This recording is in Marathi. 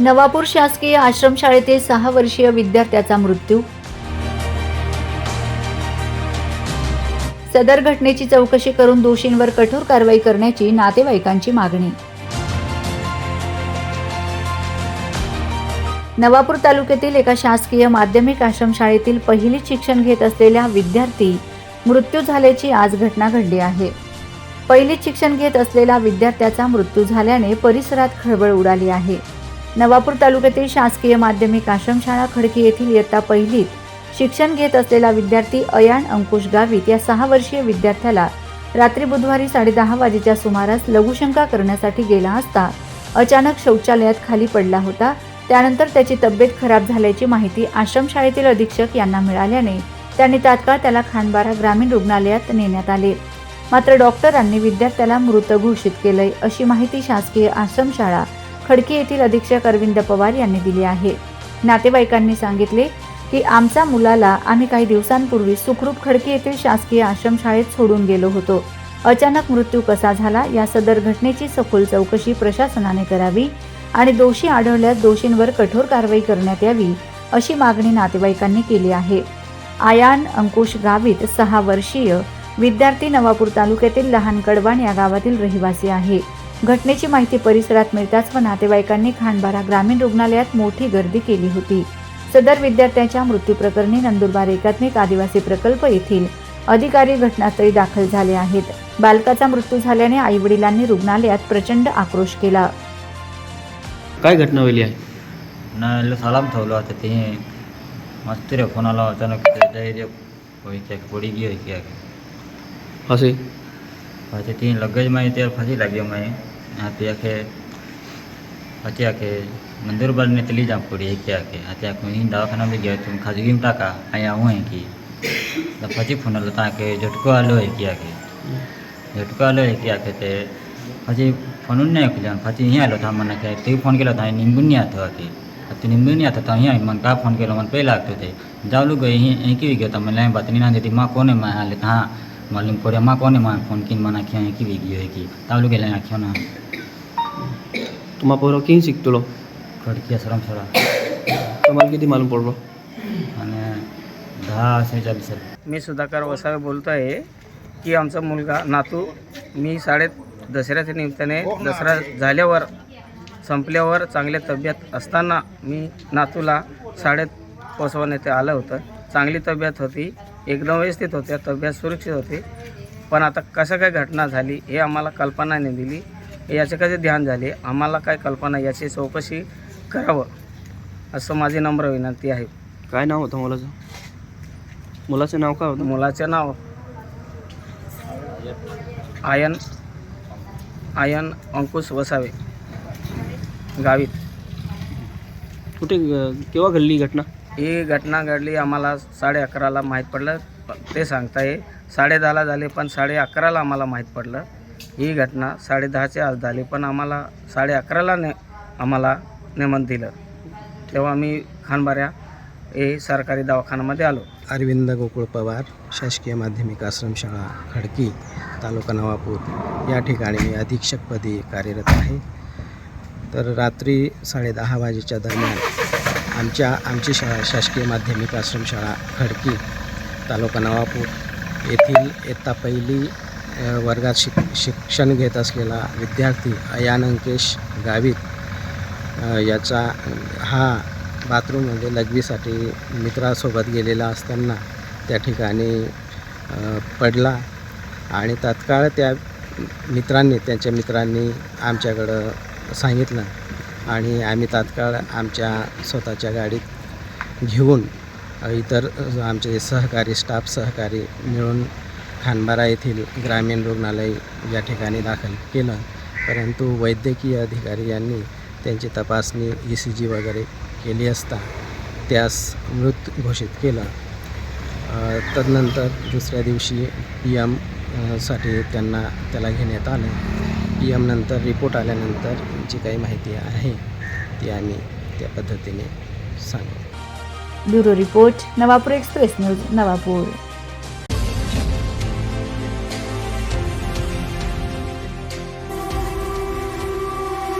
नवापूर शासकीय आश्रमशाळेतील सहा वर्षीय विद्यार्थ्याचा मृत्यू. सदर घटनेची चौकशी करून दोषींवर कठोर कारवाई करण्याची नातेवाईकांची मागणी. नवापूर तालुक्यातील एका शासकीय माध्यमिक आश्रमशाळेतील पहिलीच शिक्षण घेत असलेल्या विद्यार्थी मृत्यू झाल्याची आज घटना घडली आहे. पहिलीच शिक्षण घेत असलेल्या विद्यार्थ्याचा मृत्यू झाल्याने परिसरात खळबळ उडाली आहे. नवापूर तालुक्यातील शासकीय माध्यमिक आश्रमशाळा खडकी येथील इयत्ता पहिलीत शिक्षण घेत असलेला विद्यार्थी अयान अंकुश गावित या सहा वर्षीय विद्यार्थ्याला रात्री बुधवारी साडेदहा वाजेच्या सुमारास लघुशंका करण्यासाठी गेला असता अचानक शौचालयात खाली पडला होता. त्यानंतर त्याची तब्येत खराब झाल्याची माहिती आश्रमशाळेतील अधीक्षक यांना मिळाल्याने त्यांनी तात्काळ त्याला खानबारा ग्रामीण रुग्णालयात नेण्यात आले. मात्र डॉक्टरांनी विद्यार्थ्याला मृत घोषित केलंय अशी माहिती शासकीय आश्रमशाळा खडकी येथील अधीक्षक अरविंद पवार यांनी दिली आहे. नातेवाईकांनी सांगितले की आमच्या मुलाला आम्ही काही दिवसांपूर्वी सुखरूप खडकी येथील शासकीय आश्रमशाळेत सोडून गेलो होतो. अचानक मृत्यू कसा झाला या सदर घटनेची सखोल चौकशी प्रशासनाने करावी आणि दोषी आढळल्यास दोषींवर कठोर कारवाई करण्यात यावी अशी मागणी नातेवाईकांनी केली आहे. आयान अंकुश गावित सहा वर्षीय विद्यार्थी नवापूर तालुक्यातील लहान कडवाण या गावातील रहिवासी आहे. घटनेची माहिती परिसरात मिळताच व नातेवाईकांनी खांडबारा ग्रामीण रुग्णालयात मोठी गर्दी केली होती. सदर विद्यार्थ्याच्या मृत्यूप्रकरणी नंदुरबार एकात्मिक आदिवासी प्रकल्प येथील अधिकारी घटनास्थळी दाखल झाले आहेत. बालकाचा मृत्यू झाल्याने आईवडिलांनी रुग्णालयात प्रचंड आक्रोश केला. काय घटना होईल नाही सलाम ठेवला होता ते. मस्त रे फोन आला अचानक असे? પછી તે લગેજમાં ત્યારે ફસી લાગ્યો મેં આથી આખે પછી આખે નંદુરબારને તલી જામ પડી ક્યાંક આથી આખું અહીં દવાખાના બી ગયો તું ખાજગી ટાકા અહીંયા હું અહીં કી તો પછી ફોન આલો તાકે ઝટકો આલો હે ક્યાંક ઝટકો આલો હે ક્યાંક તે પછી ફોન નહીં ખુલ્યા પછી અહીંયા આલો તા મને કે તે ફોન કેલો તા નિંબુ નહીં હતો કે તે નિંબુ નહીં હતો તો અહીંયા મને કા ફોન કેલો મને પહેલાં લાગતો તે જાવલું ગયો અહીં અહીં કેવી ગયો તમે લાઈ બાતની ના દીધી માં કોને માં હાલે હા মালিম করে মা কনে মা কোন কিন মা নাখি হয় কি বেগি হয় কি তাহলে গেলে নাখি না তোমার পর কি শিখতলো খড়কি আশ্রম সরা তোমার किती मालूम পড়লো মানে दहा असायच्या सर मी सुधाकर वसावे बोलतो आहे की आमचा मुलगा नातू मी शाळेत दसऱ्याच्या निमित्ताने दसरा झाल्यावर संपल्यावर चांगल्या तब्येत असताना मी नातूला शाळेत पोचवण्यात आलं होतं. चांगली तब्येत होती. एकदम व्यवस्थित होत्या तब्येत सुरक्षित होती. पण आता कसं काय घटना झाली हे आम्हाला कल्पना नाही दिली. याचे कसे ध्यान झाले? आम्हाला काय कल्पना? याची चौकशी करावं असं माझी नम्र विनंती आहे. काय नाव होतं मुलाचं? मुलाचं नाव काय होतं? मुलाचे नाव आयन आयन अंकुश वसावे गावित. कुठे केव्हा घडली घटना? ही घटना घडली आम्हाला साडे अकराला माहीत पडलं. ते ते सांगताय साडे दहाला झाले पण साडे अकराला आम्हाला माहीत पडलं. ही घटना साडे दहाच्या आज झाली पण आम्हाला साडे अकराला ने आम्हाला नेमन दिलं. तेव्हा आम्ही खानबाऱ्या हे सरकारी दवाखान्यामध्ये आलो. अरविंद गोकुळ पवार शासकीय माध्यमिक आश्रमशाळा खडकी तालुका नवापूर. या ठिकाणी मी अधीक्षकपदी कार्यरत आहे. तर रात्री साडेदहा वाजेच्या दरम्यान आमच्या आमची शाळा शासकीय माध्यमिक आश्रमशाळा खडकी तालुका नवापूर येथील इयत्ता पहिली वर्गात शिक शिक्षण घेत असलेला विद्यार्थी अयान अंकेश गावित याचा हा बाथरूममध्ये म्हणजे लघवीसाठी मित्रासोबत गेलेला असताना त्या ठिकाणी पडला आणि तात्काळ त्या मित्रांनी त्यांच्या मित्रांनी आमच्याकडं सांगितलं आणि आम्ही तात्काळ आमच्या स्वतःच्या गाडीत घेऊन इतर आमचे सहकारी स्टाफ सहकारी मिळून खानबारा येथील ग्रामीण रुग्णालय या ठिकाणी दाखल केलं. परंतु वैद्यकीय अधिकारी यांनी त्यांची तपासणी ई सी जी वगैरे केली असता त्यास मृत घोषित केलं. तदनंतर दुसऱ्या दिवशी पी एमसाठी त्यांना त्याला घेण्यात आलं. पी एम नंतर रिपोर्ट आल्यानंतर जी काही माहिती आहे ती आम्ही त्या पद्धतीने सांगू. Bureau report Navapur express news Navapur.